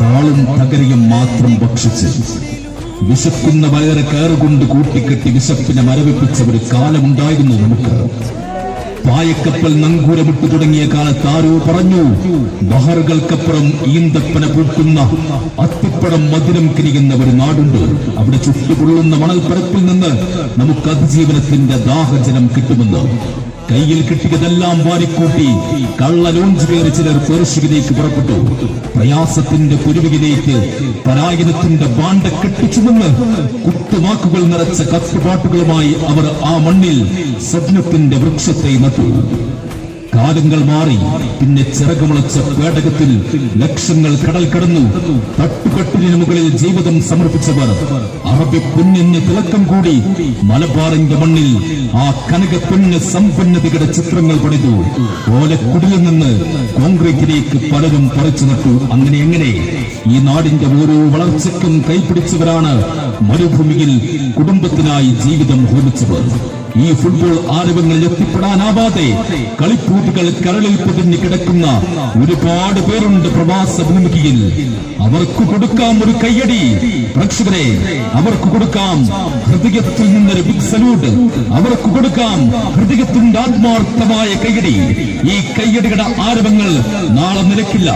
താളും തകരയും മാത്രം ഭക്ഷിച്ച് വിശക്കുന്ന വയറ് കയറുകൊണ്ട് കൂട്ടിക്കെട്ടി വിശപ്പിനെ മരവിപ്പിച്ച ഒരു കാലമുണ്ടായിരുന്നു നമുക്ക്. പായക്കപ്പൽ നങ്കൂരമിട്ട് തുടങ്ങിയ കാലത്ത് ആരോ പറഞ്ഞു ബഹറുകൾക്കപ്പുറം ഈന്തപ്പന പൂക്കുന്ന അത്തിപ്പഴം മധുരം കിരിയുന്ന ഒരു നാടുണ്ട്. അവിടെ ചുട്ടുപൊള്ളുന്ന മണൽപ്പരപ്പിൽ നിന്ന് നമുക്ക് അതിജീവനത്തിന്റെ ദാഹജലം കിട്ടുമെന്ന് കയ്യിൽ കിട്ടിയതെല്ലാം വാരിക്കൂട്ടി കള്ള ലോഞ്ച് കയറി ചിലർ പേർഷ്യയിലേക്ക് പുറപ്പെട്ടു. പ്രയാസത്തിന്റെ കുരുവിയിലേക്ക് പരായനത്തിന്റെ ബാണ്ട കെട്ടിച്ചുമെന്ന് കുത്തുവാക്കുകൾ നിറച്ച കത്തുപാട്ടുകളുമായി അവർ ആ മണ്ണിൽ സ്വപ്നത്തിന്റെ വൃക്ഷത്തെ നട്ടു. കാലങ്ങൾ മാറി. പിന്നെ ചിറകുമുളച്ച പേടകത്തിൽ ലക്ഷങ്ങൾ കടൽ കടന്നു. തട്ടുകട്ടിലിന് മുകളിൽ ജീവിതം സമർപ്പിച്ചവർ. അറബി പൊന്നിന് തിളക്കം കൂടി. മലബാറിന്റെ മണ്ണിൽ ആ കനക പുണ്യ സമ്പന്നതയുടെ ചിത്രങ്ങൾ പണിതു. ഓലക്കുടിലിൽ നിന്ന് കോൺഗ്രസിലേക്ക് പലരും പറിച്ചു നട്ടു. അങ്ങനെ എങ്ങനെ? ഈ നാടിന്റെ ഓരോ വളർച്ചയ്ക്കും കൈപിടിച്ചവരാണ് മരുഭൂമിയിൽ കുടുംബത്തിനായി ജീവിതം ഹോമിച്ചവർ ഈ ഫുട്ബോൾ ആരവങ്ങളിൽ എത്തിപ്പെടാനാവാതെ കളിപ്പൂട്ടുകൾ കരളിൽ പൊതിഞ്ഞു കിടക്കുന്ന ഒരുപാട് പേരുണ്ട് പ്രവാസ ഭൂമികയിൽ അവർക്ക് കൊടുക്കാം ഒരു കയ്യടി. പ്രേക്ഷകരെ അവർക്ക് കൊടുക്കാം ഹൃദയത്തിൽ നിന്നൊരു ബിഗ് സല്യൂട്ട് അവർക്ക് കൊടുക്കാം ഹൃദയത്തിന്റെ ആത്മാർത്ഥമായ കയ്യടി. ഈ കയ്യടിയുടെ ആരവങ്ങൾ നാളെ നിലക്കില്ല.